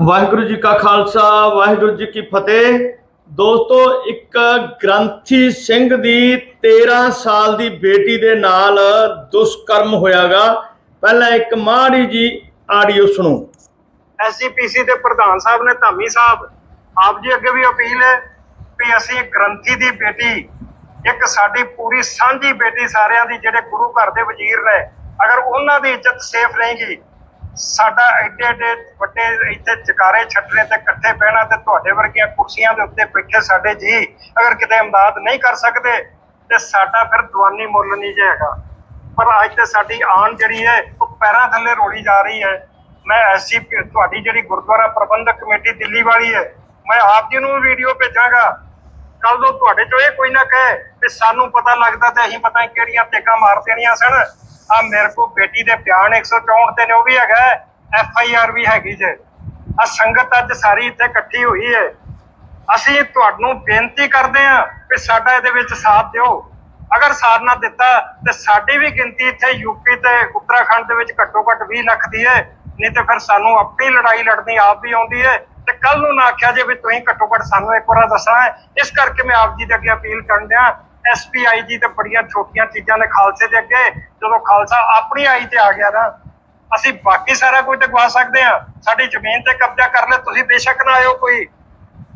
ਵਾਹਿਗੁਰੂ ਜੀ ਕਾ ਖਾਲਸਾ, ਵਾਹਿਗੁਰੂ ਜੀ ਕੀ ਫਤਿਹ। ਦੋਸਤੋ, ਇੱਕ ਗ੍ਰੰਥੀ ਸਿੰਘ ਦੀ 13 ਸਾਲ ਦੀ ਬੇਟੀ ਦੇ ਨਾਲ ਦੁਸ਼ਕਰਮ ਹੋਇਆਗਾ। ਪਹਿਲਾਂ ਇੱਕ ਮਾੜੀ ਜੀ ਆਡੀਓ ਸੁਣੋ। ਐਸਜੀਪੀਸੀ ਦੇ ਪ੍ਰਧਾਨ ਸਾਹਿਬ ਨੇ ਧਾਮੀ ਸਾਹਿਬ, ਆਪ ਜੀ ਅੱਗੇ ਵੀ ਅਪੀਲ ਹੈ ਵੀ ਅਸੀਂ ਗ੍ਰੰਥੀ ਦੀ ਬੇਟੀ, ਇੱਕ ਸਾਡੀ ਪੂਰੀ ਸਾਂਝੀ ਬੇਟੀ ਸਾਰਿਆਂ ਦੀ, ਜਿਹੜੇ ਗੁਰੂ ਘਰ ਦੇ ਵਜ਼ੀਰ ਨੇ, ਅਗਰ ਉਹਨਾਂ ਦੀ ਇੱਜ਼ਤ ਸੇਫ ਰਹੇਗੀ ਸਾਡਾ ਐਡੇ ਐਡੇ ਵੱਡੇ ਇੱਥੇ ਚਕਾਰੇ ਛੱਡਣੇ ਤੇ ਇਕੱਠੇ ਬਹਿਣਾ ਤੇ ਤੁਹਾਡੇ ਵਰਗੀਆਂ ਕੁਰਸੀਆਂ ਦੇ ਉੱਤੇ ਬੈਠੇ ਸਾਡੇ ਜੀ ਅਗਰ ਕਿਤੇ ਇਮਦਾਦ ਨਹੀਂ ਕਰ ਸਕਦੇ ਤੇ ਸਾਡਾ ਫਿਰ ਦਵਾਨੀ ਮੁੱਲ ਨਹੀਂ ਜਾਏਗਾ ਪਰ ਅੱਜ ਤੇ ਸਾਡੀ ਆਣ ਜਿਹੜੀ ਹੈ, ਉਹ ਪੈਰਾਂ ਥੱਲੇ ਰੋੜੀ ਜਾ ਰਹੀ ਹੈ। ਮੈਂ ਐਸੀ ਤੁਹਾਡੀ ਜਿਹੜੀ ਗੁਰਦੁਆਰਾ ਪ੍ਰਬੰਧਕ ਕਮੇਟੀ ਦਿੱਲੀ ਵਾਲੀ ਹੈ, ਮੈਂ ਆਪ ਜੀ ਨੂੰ ਵੀਡੀਓ ਭੇਜਾਂਗਾ। ਕੱਲ ਨੂੰ ਤੁਹਾਡੇ ਚੋਂ ਇਹ ਕੋਈ ਨਾ ਕਹੇ ਕਿ ਸਾਨੂੰ ਪਤਾ ਲੱਗਦਾ ਤੇ ਅਸੀਂ ਪਤਾ ਕਿਹੜੀਆਂ ਟੇਕਾਂ ਮਾਰ ਦੇਣੀਆਂ ਸਨ। ਆ ਮੇਰੇ ਕੋ ਬੇਟੀ ਦੇ ਬਿਆਨ 164 ਤੇ ਨੇ, ਉਹ ਵੀ ਹੈਗਾ ਐਫ ਆਈ ਆਰ ਵੀ ਹੈਗੀ ਜੇ। ਆ ਸੰਗਤ ਅੱਜ ਸਾਰੀ ਇੱਥੇ ਇਕੱਠੀ ਹੋਈ ਹੈ ਅਸੀਂ ਤੁਹਾਨੂੰ ਬੇਨਤੀ ਕਰਦੇ ਹਾਂ ਕਿ ਸਾਡਾ ਇਹਦੇ ਵਿੱਚ ਸਾਥ ਦਿਓ। ਅਗਰ ਸਾਥ ਨਾ ਦਿੱਤਾ ਤੇ ਸਾਡੀ ਵੀ ਗਿਣਤੀ ਇੱਥੇ ਯੂਪੀ ਤੇ ਉੱਤਰਾਖੰਡ ਦੇ ਵਿੱਚ ਘੱਟੋ ਘੱਟ 20 ਲੱਖ ਦੀ ਹੈ ਨਹੀਂ ਤੇ ਫਿਰ ਸਾਨੂੰ ਆਪਣੀ ਲੜਾਈ ਲੜਨੀ ਆਪ ਵੀ ਆਉਂਦੀ ਹੈ ਤੇ ਕੱਲ ਨੂੰ ਨਾ ਆਖਿਆ ਜੇ ਵੀ ਤੁਸੀਂ ਘੱਟੋ ਘੱਟ ਸਾਨੂੰ ਇੱਕ ਵਾਰ ਦੱਸਣਾ ਇਸ ਕਰਕੇ ਮੈਂ ਆਪ ਜੀ ਦੇ ਅੱਗੇ ਅਪੀਲ ਕਰਨ ਦਿਆਂ ਐਸਪੀਆਈ ਜੀ ਤੇ ਬੜੀਆਂ ਛੋਟੀਆਂ ਚੀਜ਼ਾਂ ਨੇ ਖਾਲਸੇ ਦੇ ਅੱਗੇ, ਜਦੋਂ ਖਾਲਸਾ ਆਪਣੀ ਆਈ ਤੇ ਆ ਗਿਆ ਨਾ, ਅਸੀਂ ਬਾਕੀ ਸਾਰਾ ਕੁਝ ਤੇ ਸਕਦੇ ਆ ਸਾਡੀ ਜ਼ਮੀਨ ਤੇ ਕਬਜ਼ਾ ਕਰ ਲੈ, ਤੁਸੀਂ ਬੇਸ਼ੱਕ ਨਾ ਆਇਓ ਕੋਈ।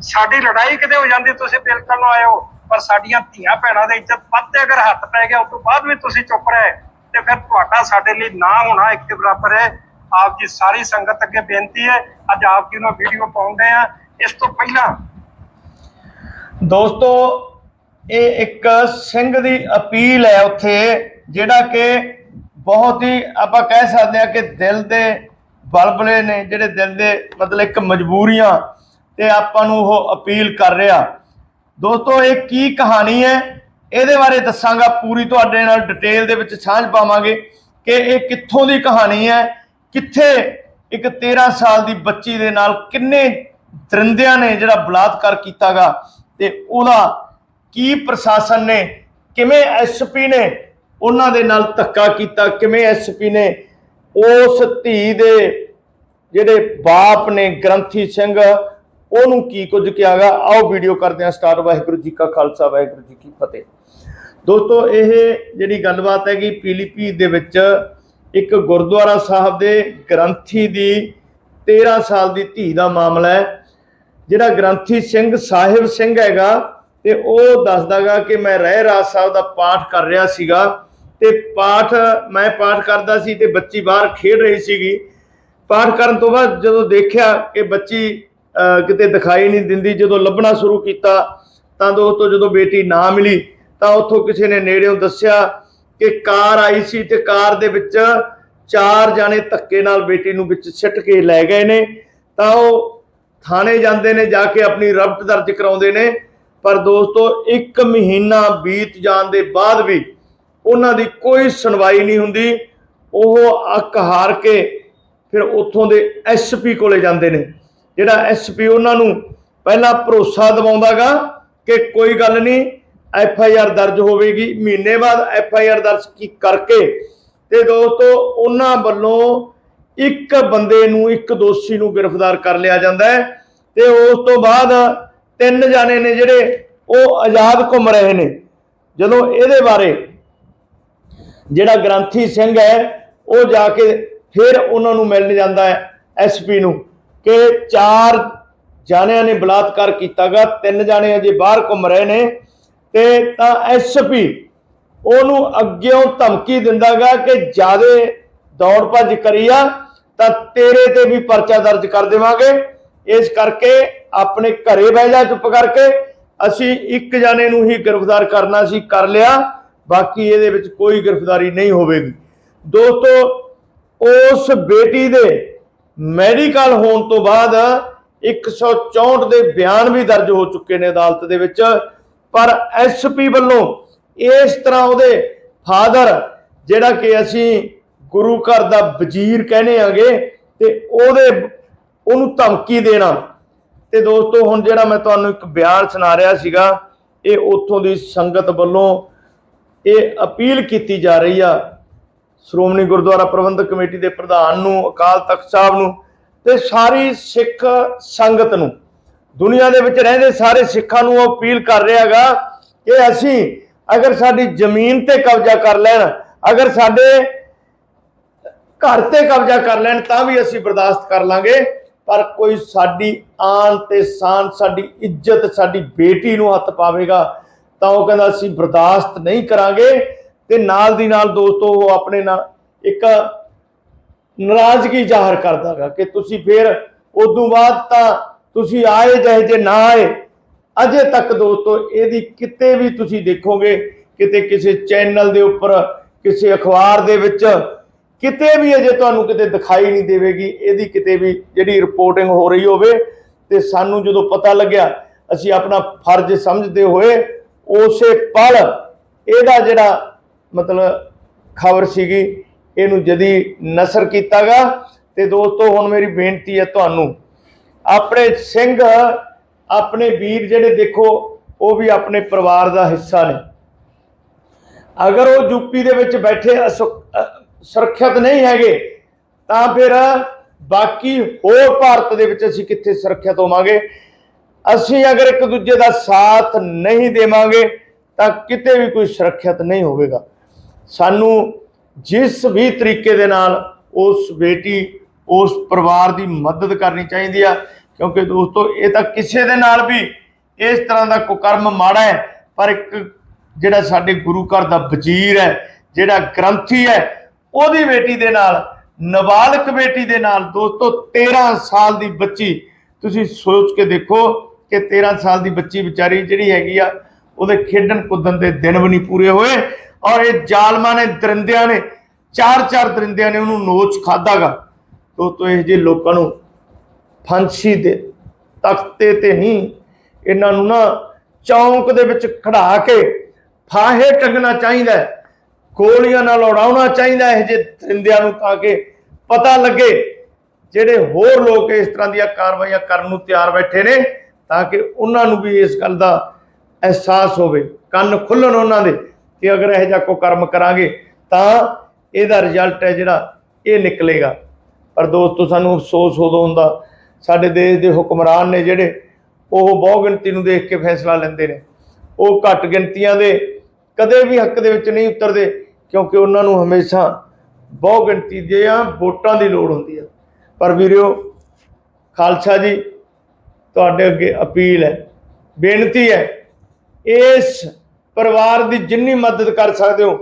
ਸਾਡੀ ਲੜਾਈ ਕਿਤੇ ਹੋ ਜਾਂਦੀ, ਤੁਸੀਂ ਬਿਲਕੁਲ ਨਾ ਆਇਓ। ਪਰ ਸਾਡੀਆਂ ਧੀਆਂ ਭੈਣਾਂ ਦੇ ਇੱਜ਼ਤ ਪੱਤੇ ਅਗਰ ਹੱਥ ਪੈ ਗਿਆ, ਉਸ ਤੋਂ ਬਾਅਦ ਵੀ ਤੁਸੀਂ ਚੁੱਪ ਰਹੇ। ਤੇ ਫਿਰ ਤੁਹਾਡਾ ਸਾਡੇ ਲਈ ਨਾ ਹੋਣਾ ਇੱਕ ਬਰਾਬਰ ਹੈ। ਆਪ ਜੀ ਸਾਰੀ ਸੰਗਤ ਅੱਗੇ ਬੇਨਤੀ ਹੈ, ਅੱਜ ਆਪ ਜੀ ਨੂੰ ਵੀਡੀਓ ਪਾਉਂਦੇ ਆ ਇਸ ਤੋਂ ਪਹਿਲਾਂ ਦੋਸਤੋ ਇਹ ਇੱਕ ਸਿੰਘ ਦੀ ਅਪੀਲ ਹੈ ਉੱਥੇ, ਜਿਹੜਾ ਕਿ ਬਹੁਤ ਹੀ ਆਪਾਂ ਕਹਿ ਸਕਦੇ ਹਾਂ ਕਿ ਦਿਲ ਦੇ ਬਲਬਲੇ ਨੇ, ਜਿਹੜੇ ਦਿਲ ਦੇ ਮਤਲਬ ਇੱਕ ਮਜਬੂਰੀਆਂ ਤੇ ਆਪਾਂ ਨੂੰ ਉਹ ਅਪੀਲ ਕਰ ਰਿਹਾ। ਦੋਸਤੋ, ਇਹ ਕੀ ਕਹਾਣੀ ਹੈ? ਇਹਦੇ ਬਾਰੇ ਦੱਸਾਂਗਾ, ਪੂਰੀ ਤੁਹਾਡੇ ਨਾਲ ਡਿਟੇਲ ਦੇ ਵਿੱਚ ਸਾਂਝ ਪਾਵਾਂਗੇ ਕਿ ਇਹ ਕਿੱਥੋਂ ਦੀ ਕਹਾਣੀ ਹੈ, ਕਿੱਥੇ ਇੱਕ 13 ਸਾਲ ਦੀ ਬੱਚੀ ਦੇ ਨਾਲ ਕਿੰਨੇ ਦਰਿੰਦਿਆਂ ਨੇ ਜਿਹੜਾ ਬਲਾਤਕਾਰ ਕੀਤਾਗਾ ਤੇ ਉਹਦਾ ਕੀ ਪ੍ਰਸ਼ਾਸਨ ਨੇ, ਕਿਵੇਂ ਐਸਪੀ ਨੇ ਉਹਨਾਂ ਦੇ ਨਾਲ ਧੱਕਾ ਕੀਤਾ, ਕਿਵੇਂ ਐਸਪੀ ਨੇ ਉਸ ਧੀ ਦੇ ਜਿਹੜੇ ਬਾਪ ਨੇ ਗ੍ਰੰਥੀ ਸਿੰਘ, ਉਹਨੂੰ ਕੀ ਕੁਝ ਕਿਹਾਗਾ? ਆਓ ਵੀਡੀਓ ਕਰਦੇ ਹਾਂ ਸਟਾਰਟ। ਵਾਹਿਗੁਰੂ ਜੀ ਕਾ ਖਾਲਸਾ, ਵਾਹਿਗੁਰੂ ਜੀ ਕੀ ਫਤਿਹ। ਦੋਸਤੋ, ਇਹ ਜਿਹੜੀ ਗੱਲਬਾਤ ਹੈਗੀ ਪੀਲੀਪੀ ਦੇ ਵਿੱਚ ਇੱਕ ਗੁਰਦੁਆਰਾ ਸਾਹਿਬ ਦੇ ਗ੍ਰੰਥੀ ਦੀ 13 ਸਾਲ ਦੀ ਧੀ ਦਾ ਮਾਮਲਾ ਹੈ, ਜਿਹੜਾ ਗ੍ਰੰਥੀ ਸਿੰਘ ਸਾਹਿਬ ਸਿੰਘ ਹੈਗਾ ਤੇ ਉਹ ਦੱਸਦਾਗਾ ਕਿ ਮੈਂ ਰਹਿ ਰਾਜ ਸਾਹਿਬ ਦਾ ਪਾਠ ਕਰ ਰਿਹਾ ਸੀਗਾ ਤੇ ਪਾਠ, ਮੈਂ ਪਾਠ ਕਰਦਾ ਸੀ ਤੇ ਬੱਚੀ ਬਾਹਰ ਖੇਡ ਰਹੀ ਸੀਗੀ। ਪਾਠ ਕਰਨ ਤੋਂ ਬਾਅਦ ਜਦੋਂ ਦੇਖਿਆ ਕਿ ਬੱਚੀ ਕਿਤੇ ਦਿਖਾਈ ਨਹੀਂ ਦਿੰਦੀ, ਜਦੋਂ ਲੱਭਣਾ ਸ਼ੁਰੂ ਕੀਤਾ, ਤਾਂ ਦੋਸਤੋ ਜਦੋਂ ਬੇਟੀ ਨਾ ਮਿਲੀ, ਤਾਂ ਉੱਥੋਂ ਕਿਸੇ ਨੇ ਨੇੜਿਓਂ ਦੱਸਿਆ ਕਿ ਕਾਰ ਆਈ ਸੀ ਤੇ ਕਾਰ ਦੇ ਵਿੱਚ ਚਾਰ ਜਾਣੇ ਧੱਕੇ ਨਾਲ ਬੇਟੀ ਨੂੰ ਵਿੱਚ ਸਿੱਟ ਕੇ ਲੈ ਗਏ ਨੇ। ਤਾਂ ਉਹ ਥਾਣੇ ਜਾਂਦੇ ਨੇ, ਜਾ ਕੇ ਆਪਣੀ ਰਬਟ ਦਰਜ ਕਰਾਉਂਦੇ ਨੇ। ਪਰ ਦੋਸਤੋ, ਇੱਕ ਮਹੀਨਾ ਬੀਤ ਜਾਣ ਦੇ ਬਾਅਦ ਵੀ ਉਹਨਾਂ ਦੀ ਕੋਈ ਸੁਣਵਾਈ ਨਹੀਂ ਹੁੰਦੀ। ਉਹ ਅੱਕ ਹਾਰ ਕੇ ਫਿਰ ਉੱਥੋਂ ਦੇ ਐਸਪੀ ਕੋਲੇ ਜਾਂਦੇ ਨੇ। ਜਿਹੜਾ ਐਸਪੀ ਉਹਨਾਂ ਨੂੰ ਪਹਿਲਾਂ ਭਰੋਸਾ ਦਿਵਾਉਂਦਾਗਾ ਕਿ ਕੋਈ ਗੱਲ ਨਹੀਂ, ਐਫ ਆਈ ਆਰ ਦਰਜ ਹੋਵੇਗੀ। ਮਹੀਨੇ ਬਾਅਦ ਐਫ ਆਈ ਆਰ ਦਰਜ ਕੀ ਕਰਕੇ? ਤੇ ਦੋਸਤੋ, ਉਹਨਾਂ ਵੱਲੋਂ ਇੱਕ ਬੰਦੇ ਨੂੰ, ਇੱਕ ਦੋਸ਼ੀ ਨੂੰ ਗ੍ਰਿਫਤਾਰ ਕਰ ਲਿਆ ਜਾਂਦਾ ਹੈ। ਤੇ ਉਸ ਤੋਂ ਬਾਅਦ ਤਿੰਨ ਜਾਣੇ ਨੇ ਜਿਹੜੇ ਉਹ ਆਜ਼ਾਦ ਘੁੰਮ ਰਹੇ ਨੇ। ਜਦੋਂ ਇਹਦੇ ਬਾਰੇ ਜਿਹੜਾ ਗ੍ਰੰਥੀ ਸਿੰਘ ਹੈ, ਉਹ ਜਾ ਕੇ ਫਿਰ ਉਹਨਾਂ ਨੂੰ ਮਿਲਣ ਜਾਂਦਾ ਹੈ ਐਸਪੀ ਨੂੰ ਕਿ ਚਾਰ ਜਾਣਿਆਂ ਨੇ ਬਲਾਤਕਾਰ ਕੀਤਾਗਾ ਤਿੰਨ ਜਾਣੇ ਅਜੇ ਬਾਹਰ ਘੁੰਮ ਰਹੇ ਨੇ ਤੇ ਤਾਂ ਐਸਪੀ ਉਹਨੂੰ ਅੱਗਿਓਂ ਧਮਕੀ ਦਿੰਦਾਗਾ ਕਿ ਜਿਆਦੇ ਦੌੜ ਭੱਜ ਕਰੀਆ ਤਾਂ ਤੇਰੇ ਤੇ ਵੀ ਪਰਚਾ ਦਰਜ ਕਰ ਦੇਵਾਂਗੇ। ਇਸ ਕਰਕੇ ਆਪਣੇ ਘਰੇ ਬਹਿ ਜਾ ਚੁੱਪ ਕਰਕੇ। ਅਸੀਂ ਇੱਕ ਜਾਣੇ ਨੂੰ ਹੀ ਗ੍ਰਿਫਤਾਰ ਕਰਨਾ ਸੀ, ਕਰ ਲਿਆ। ਬਾਕੀ ਇਹਦੇ ਵਿੱਚ ਕੋਈ ਗ੍ਰਿਫਤਾਰੀ ਨਹੀਂ ਹੋਵੇਗੀ। ਦੋਸਤੋ, ਉਸ ਬੇਟੀ ਦੇ ਮੈਡੀਕਲ ਹੋਣ ਤੋਂ ਬਾਅਦ 164 ਦੇ ਬਿਆਨ ਵੀ ਦਰਜ ਹੋ ਚੁੱਕੇ ਨੇ ਅਦਾਲਤ ਦੇ ਵਿੱਚ। ਪਰ ਐਸਪੀ ਵੱਲੋਂ ਇਸ ਤਰ੍ਹਾਂ ਉਹਦੇ ਫਾਦਰ, ਜਿਹੜਾ ਕਿ ਅਸੀਂ ਗੁਰੂ ਘਰ ਦਾ ਵਜ਼ੀਰ ਕਹਿੰਦੇ ਆਂਗੇ, ਤੇ ਉਹਦੇ ਉਹਨੂੰ ਧਮਕੀ ਦੇਣਾ। ਤੇ ਦੋਸਤੋ, ਹੁਣ ਜਿਹੜਾ ਮੈਂ ਤੁਹਾਨੂੰ ਇੱਕ ਬਿਆਨ ਸੁਣਾ ਰਿਹਾ ਸੀਗਾ, ਇਹ ਉੱਥੋਂ ਦੀ ਸੰਗਤ ਵੱਲੋਂ ਇਹ ਅਪੀਲ ਕੀਤੀ ਜਾ ਰਹੀ ਆ। ਸ਼੍ਰੋਮਣੀ ਗੁਰਦੁਆਰਾ ਪ੍ਰਬੰਧਕ ਕਮੇਟੀ ਦੇ ਪ੍ਰਧਾਨ ਨੂੰ, ਅਕਾਲ ਤਖਤ ਸਾਹਿਬ ਨੂੰ ਤੇ ਸਾਰੀ ਸਿੱਖ ਸੰਗਤ ਨੂੰ। ਦੁਨੀਆ ਦੇ ਵਿੱਚ ਰਹਿੰਦੇ ਸਾਰੇ ਸਿੱਖਾਂ ਨੂੰ ਉਹ ਅਪੀਲ ਕਰ ਰਿਹਾ ਹੈਗਾ ਕਿ ਅਸੀਂ ਅਗਰ ਸਾਡੀ ਜ਼ਮੀਨ ਤੇ ਕਬਜ਼ਾ ਕਰ ਲੈਣ, ਅਗਰ ਸਾਡੇ ਘਰ ਤੇ ਕਬਜ਼ਾ ਕਰ ਲੈਣ, ਤਾਂ ਵੀ ਅਸੀਂ ਬਰਦਾਸ਼ਤ ਕਰ ਲਾਂਗੇ। ਪਰ ਕੋਈ ਸਾਡੀ ਆਨ ਤੇ ਸ਼ਾਨ, ਸਾਡੀ ਇੱਜ਼ਤ, ਸਾਡੀ ਬੇਟੀ ਨੂੰ ਹੱਥ ਪਾਵੇਗਾ ਤਾਂ ਉਹ ਕਹਿੰਦਾ ਅਸੀਂ ਬਰਦਾਸ਼ਤ ਨਹੀਂ ਕਰਾਂਗੇ ਤੇ ਨਾਲ ਦੀ ਨਾਲ ਦੋਸਤੋ ਉਹ ਆਪਣੇ ਨਾਲ ਇੱਕ ਨਾਰਾਜ਼ਗੀ ਜ਼ਾਹਰ ਕਰਦਾਗਾ ਕਿ ਤੁਸੀਂ ਫਿਰ ਉਦੋਂ ਬਾਅਦ ਤਾਂ ਤੁਸੀਂ ਆਏ ਜਿਹੇ ਜੇ ਨਾ ਆਏ, ਅਜੇ ਤੱਕ ਦੋਸਤੋ ਇਹਦੀ ਕਿਤੇ ਵੀ ਤੁਸੀਂ ਦੇਖੋਗੇ ਕਿਤੇ ਕਿਸੇ ਚੈਨਲ ਦੇ ਉੱਪਰ, ਕਿਸੇ ਅਖਬਾਰ ਦੇ ਵਿੱਚ ਕਿਤੇ ਵੀ ਅਜੇ ਤੁਹਾਨੂੰ ਕਿਤੇ ਦਿਖਾਈ ਨਹੀਂ ਦੇਵੇਗੀ, ਇਹਦੀ ਕਿਤੇ ਵੀ ਜਿਹੜੀ ਰਿਪੋਰਟਿੰਗ ਹੋ ਰਹੀ ਹੋਵੇ ਤੇ ਸਾਨੂੰ ਜਦੋਂ ਪਤਾ ਲੱਗਿਆ, ਅਸੀਂ ਆਪਣਾ ਫਰਜ਼ ਸਮਝਦੇ ਹੋਏ ਉਸੇ ਪਲ ਇਹਦਾ ਜਿਹੜਾ ਮਤਲਬ ਖਬਰ ਸੀਗੀ, ਇਹਨੂੰ ਜਦੀ ਨਸਰ ਕੀਤਾਗਾ। ਤੇ ਦੋਸਤੋ, ਹੁਣ ਮੇਰੀ ਬੇਨਤੀ ਹੈ ਤੁਹਾਨੂੰ, ਆਪਣੇ ਸਿੰਘ, ਆਪਣੇ ਵੀਰ ਜਿਹੜੇ ਦੇਖੋ, ਉਹ ਵੀ ਆਪਣੇ ਪਰਿਵਾਰ ਦਾ ਹਿੱਸਾ ਨੇ। ਅਗਰ ਉਹ ਯੂਪੀ ਦੇ ਵਿੱਚ ਬੈਠੇ ਅਸੁ- ਸੁਰੱਖਿਅਤ ਨਹੀਂ ਹੈਗੇ, ਤਾਂ ਫਿਰ ਬਾਕੀ ਹੋਰ ਭਾਰਤ ਦੇ ਵਿੱਚ ਅਸੀਂ ਕਿੱਥੇ ਸੁਰੱਖਿਅਤ ਹੋਵਾਂਗੇ? ਅਸੀਂ ਅਗਰ ਇੱਕ ਦੂਜੇ ਦਾ ਸਾਥ ਨਹੀਂ ਦੇਵਾਂਗੇ, ਤਾਂ ਕਿਤੇ ਵੀ ਕੋਈ ਸੁਰੱਖਿਅਤ ਨਹੀਂ ਹੋਵੇਗਾ। ਸਾਨੂੰ ਜਿਸ ਵੀ ਤਰੀਕੇ ਦੇ ਨਾਲ ਉਸ ਬੇਟੀ, ਉਸ ਪਰਿਵਾਰ ਦੀ ਮਦਦ ਕਰਨੀ ਚਾਹੀਦੀ ਆ, ਕਿਉਂਕਿ ਦੋਸਤੋ, ਇਹ ਤਾਂ ਕਿਸੇ ਦੇ ਨਾਲ ਵੀ ਇਸ ਤਰ੍ਹਾਂ ਦਾ ਕੁਕਰਮ ਮਾੜਾ ਹੈ, ਪਰ ਇੱਕ ਜਿਹੜਾ ਸਾਡੇ ਗੁਰੂ ਘਰ ਦਾ ਵਜ਼ੀਰ ਹੈ, ਜਿਹੜਾ ਗ੍ਰੰਥੀ ਹੈ ਉਹਦੀ ਬੇਟੀ ਦੇ ਨਾਲ, ਨਾਬਾਲਗ ਬੇਟੀ ਦੇ ਨਾਲ, ਦੋਸਤੋ 13 ਸਾਲ ਦੀ ਬੱਚੀ। ਤੁਸੀਂ ਸੋਚ ਕੇ ਦੇਖੋ ਕਿ 13 ਸਾਲ ਦੀ ਬੱਚੀ ਵਿਚਾਰੀ ਜਿਹੜੀ ਹੈਗੀ ਆ, ਉਹਦੇ ਖੇਡਣ ਕੁੱਦਣ ਦੇ ਦਿਨ ਵੀ ਨਹੀਂ ਪੂਰੇ ਹੋਏ ਔਰ ਇਹ ਜ਼ਾਲਮਾਂ ਨੇ, ਦਰਿੰਦਿਆਂ ਨੇ, ਚਾਰ ਚਾਰ ਦਰਿੰਦਿਆਂ ਨੇ ਉਹਨੂੰ ਨੋਚ ਖਾਦਾਗਾ ਤੋ ਤੋ ਇਹ ਜੇ ਲੋਕਾਂ ਨੂੰ ਫਾਂਸੀ ਦੇ ਤਖਤੇ ਤੇ ਨਹੀਂ, ਇਹਨਾਂ ਨੂੰ ਨਾ ਚੌਂਕ ਦੇ ਵਿੱਚ ਖੜਾ ਕੇ ਫਾਹੇ ਟੰਗਣਾ ਚਾਹੀਦਾ ਹੈ। ਗੋਲੀਆਂ ਨਾਲ ਉਡਾਉਣਾ ਚਾਹੀਦਾ ਹੈ ਜੇ ਦਰਿੰਦਿਆਂ ਨੂੰ ਤਾਂ ਕਿ ਪਤਾ ਲੱਗੇ ਜਿਹੜੇ ਹੋਰ ਲੋਕ ਇਸ ਤਰ੍ਹਾਂ ਦੀਆਂ ਕਾਰਵਾਈਆਂ ਕਰਨ ਨੂੰ ਤਿਆਰ ਬੈਠੇ ਨੇ ਤਾਂ ਕਿ ਉਹਨਾਂ ਨੂੰ ਵੀ ਇਸ ਗੱਲ ਦਾ ਅਹਿਸਾਸ ਹੋਵੇ, ਕੰਨ ਖੁੱਲਣ ਉਹਨਾਂ ਦੇ ਕਿ ਅਗਰ ਇਹ ਜਿਹਾ ਕੋ ਕਰਮ ਕਰਾਂਗੇ ਤਾਂ ਇਹਦਾ ਰਿਜ਼ਲਟ ਹੈ ਜਿਹੜਾ ਇਹ ਨਿਕਲੇਗਾ। ਪਰ ਦੋਸਤੋ, ਸਾਨੂੰ ਅਫਸੋਸ ਉਦੋਂ ਹੁੰਦਾ, ਸਾਡੇ ਦੇਸ਼ ਦੇ ਹੁਕਮਰਾਨ ਨੇ ਜਿਹੜੇ ਉਹ ਬਹੁ ਗਿਣਤੀ ਨੂੰ ਦੇਖ ਕੇ ਫੈਸਲਾ ਲੈਂਦੇ ਨੇ। ਉਹ ਘੱਟ ਗਿਣਤੀਆਂ ਦੇ ਕਦੇ ਵੀ ਹੱਕ ਦੇ ਵਿੱਚ ਨਹੀਂ ਉਤਰਦੇ। ਕਿਉਂਕਿ ਉਹਨਾਂ ਨੂੰ ਹਮੇਸ਼ਾ ਬਹੁ ਗਿਣਤੀ ਦੀਆਂ ਵੋਟਾਂ ਦੀ ਲੋੜ ਹੁੰਦੀ ਆ। ਪਰ ਵੀਰਿਓ ਖਾਲਸਾ ਜੀ, ਤੁਹਾਡੇ ਅੱਗੇ ਅਪੀਲ ਹੈ, ਬੇਨਤੀ ਹੈ, ਇਸ ਪਰਿਵਾਰ ਦੀ ਜਿੰਨੀ ਮਦਦ ਕਰ ਸਕਦੇ ਹੋ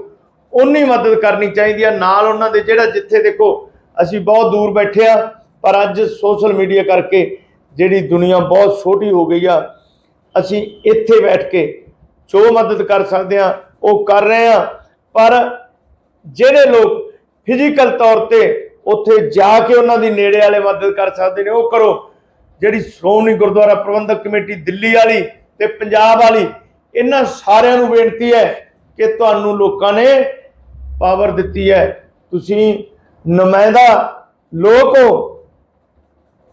ਉਨੀ ਮਦਦ ਕਰਨੀ ਚਾਹੀਦੀ ਆ। ਨਾਲ ਉਹਨਾਂ ਦੇ ਜਿਹੜਾ ਜਿੱਥੇ ਦੇਖੋ, ਅਸੀਂ ਬਹੁਤ ਦੂਰ ਬੈਠੇ ਆ, ਪਰ ਅੱਜ ਸੋਸ਼ਲ ਮੀਡੀਆ ਕਰਕੇ ਜਿਹੜੀ ਦੁਨੀਆ ਬਹੁਤ ਛੋਟੀ ਹੋ ਗਈ ਆ, ਅਸੀਂ ਇੱਥੇ ਬੈਠ ਕੇ ਜੋ ਮਦਦ ਕਰ ਸਕਦੇ ਆ, ਉਹ ਕਰ ਰਹੇ ਆ। ਪਰ ਜਿਹੜੇ ਲੋਕ ਫਿਜ਼ੀਕਲ ਤੌਰ ਤੇ ਉੱਥੇ ਜਾ ਕੇ ਉਹਨਾਂ ਦੀ ਨੇੜੇ ਵਾਲੇ ਮਦਦ ਕਰ ਸਕਦੇ ਨੇ, ਉਹ ਕਰੋ। ਜਿਹੜੀ ਸ਼੍ਰੋਮਣੀ ਗੁਰਦੁਆਰਾ ਪ੍ਰਬੰਧਕ ਕਮੇਟੀ ਦਿੱਲੀ ਵਾਲੀ ਤੇ ਪੰਜਾਬ ਵਾਲੀ, ਇਹਨਾਂ ਸਾਰਿਆਂ ਨੂੰ ਬੇਨਤੀ ਹੈ ਕਿ ਤੁਹਾਨੂੰ ਲੋਕਾਂ ਨੇ ਪਾਵਰ ਦਿੱਤੀ ਹੈ। ਤੁਸੀਂ ਨੁਮਾਇੰਦਾ ਲੋਕ ਹੋ।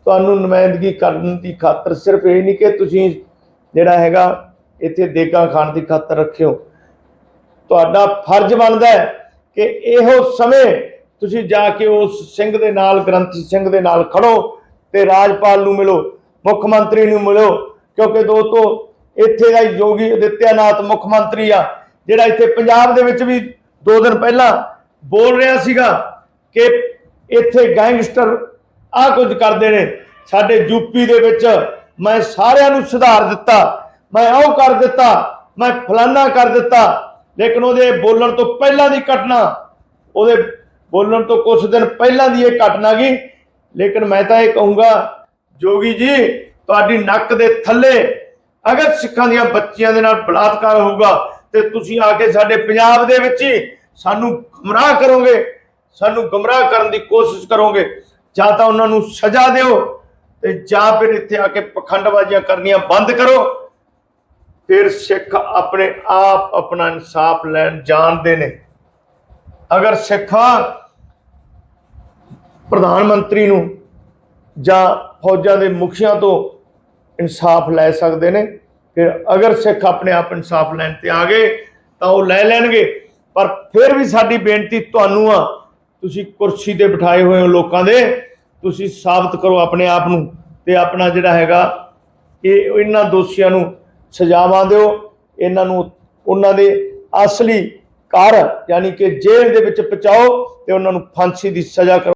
ਤੁਹਾਨੂੰ ਨੁਮਾਇੰਦਗੀ ਕਰਨ ਦੀ ਖਾਤਰ ਸਿਰਫ ਇਹ ਨਹੀਂ ਕਿ ਤੁਸੀਂ ਜਿਹੜਾ ਹੈਗਾ ਇੱਥੇ ਦੇਗਾ ਖਾਣ ਦੀ ਖਾਤਰ ਰੱਖਿਓ। ਤੁਹਾਡਾ ਫਰਜ਼ ਬਣਦਾ ਹੈ ਕਿ ਇਹੋ ਸਮੇਂ ਤੁਸੀਂ ਜਾ ਕੇ ਉਸ ਸਿੰਘ ਦੇ ਨਾਲ, ਗ੍ਰੰਥੀ ਸਿੰਘ ਦੇ ਨਾਲ ਖੜੋ ਤੇ ਰਾਜਪਾਲ ਨੂੰ ਮਿਲੋ, ਮੁੱਖ ਮੰਤਰੀ ਨੂੰ ਮਿਲੋ, ਕਿਉਂਕਿ ਦੋਸਤੋ ਇੱਥੇ ਦਾ ਯੋਗੀ ਅਦਿੱਤਿਆਨਾਥ ਮੁੱਖ ਮੰਤਰੀ ਆ, ਜਿਹੜਾ ਇੱਥੇ ਪੰਜਾਬ ਦੇ ਵਿੱਚ ਵੀ ਦੋ ਦਿਨ ਪਹਿਲਾਂ ਬੋਲ ਰਿਹਾ ਸੀਗਾ ਕਿ ਇੱਥੇ ਗੈਂਗਸਟਰ ਆ ਕੁਝ ਕਰਦੇ ਨੇ, ਸਾਡੇ ਯੂਪੀ ਦੇ ਵਿੱਚ ਮੈਂ ਸਾਰਿਆਂ ਨੂੰ ਸੁਧਾਰ ਦਿੱਤਾ, ਮੈਂ ਉਹ ਕਰ ਦਿੱਤਾ, ਮੈਂ ਫਲਾਨਾ ਕਰ ਦਿੱਤਾ ਲੇਕਿਨ ਉਹਦੇ ਬੋਲਣ ਤੋਂ ਪਹਿਲਾਂ ਦੀ ਘਟਨਾ, ਉਹਦੇ ਬੋਲਣ ਤੋਂ ਕੁਝ ਦਿਨ ਪਹਿਲਾਂ ਦੀ ਇਹ ਘਟਨਾ ਗਈ ਲੇਕਿਨ ਮੈਂ ਤਾਂ ਇਹ ਕਹੂੰਗਾ, ਜੋਗੀ ਜੀ, ਤੁਹਾਡੀ ਨੱਕ ਦੇ ਥੱਲੇ ਅਗਰ ਸਿੱਖਾਂ ਦੀਆਂ ਬੱਚੀਆਂ ਦੇ ਨਾਲ ਬਲਾਤਕਾਰ ਹੋਊਗਾ, ਤੇ ਤੁਸੀਂ ਆ ਕੇ ਸਾਡੇ ਪੰਜਾਬ ਦੇ ਵਿੱਚ ਹੀ ਸਾਨੂੰ ਗੁੰਮਰਾਹ ਕਰੋਗੇ, ਸਾਨੂੰ ਗੁੰਮਰਾਹ ਕਰਨ ਦੀ ਕੋਸ਼ਿਸ਼ ਕਰੋਗੇ। ਜਾਂ ਤਾਂ ਉਹਨਾਂ ਨੂੰ ਸਜ਼ਾ ਦਿਓ ਤੇ ਜਾਂ ਫਿਰ ਇੱਥੇ ਆ ਕੇ ਪਖੰਡਬਾਜ਼ੀਆਂ ਕਰਨੀਆਂ ਬੰਦ ਕਰੋ। ਫਿਰ ਸਿੱਖ ਆਪਣੇ ਆਪ ਆਪਣਾ ਇਨਸਾਫ ਲੈਣ ਜਾਣਦੇ ਨੇ। ਅਗਰ ਸਿੱਖ ਪ੍ਰਧਾਨ ਮੰਤਰੀ ਨੂੰ ਜਾਂ ਫੌਜਾਂ ਦੇ ਮੁਖੀਆਂ ਤੋਂ ਇਨਸਾਫ ਲੈ ਸਕਦੇ ਨੇ, ਫਿਰ ਅਗਰ ਸਿੱਖ ਆਪਣੇ ਆਪ ਇਨਸਾਫ ਲੈਣ ਤੇ ਆ ਗਏ, ਤਾਂ ਉਹ ਲੈ ਲੈਣਗੇ। ਪਰ ਫਿਰ ਵੀ ਸਾਡੀ ਬੇਨਤੀ ਤੁਹਾਨੂੰ ਆ, ਤੁਸੀਂ ਕੁਰਸੀ ਤੇ ਬਿਠਾਏ ਹੋਏ ਹੋ ਲੋਕਾਂ ਦੇ, ਤੁਸੀਂ ਸਾਬਤ ਕਰੋ ਆਪਣੇ ਆਪ ਨੂੰ ਤੇ ਆਪਣਾ ਜਿਹੜਾ ਹੈਗਾ, ਇਹ ਇਹਨਾਂ ਦੋਸ਼ੀਆਂ ਨੂੰ ਸਜ਼ਾਵਾਂ ਦਿਓ। ਇਹਨਾਂ ਨੂੰ, ਉਹਨਾਂ ਦੇ ਅਸਲੀ ਕਾਰ ਯਾਨੀ ਕਿ ਜੇਲ੍ਹ ਦੇ ਵਿੱਚ ਪਹੁੰਚਾਓ ਤੇ ਉਹਨਾਂ ਨੂੰ ਫਾਂਸੀ ਦੀ ਸਜ਼ਾ ਕਰੋ।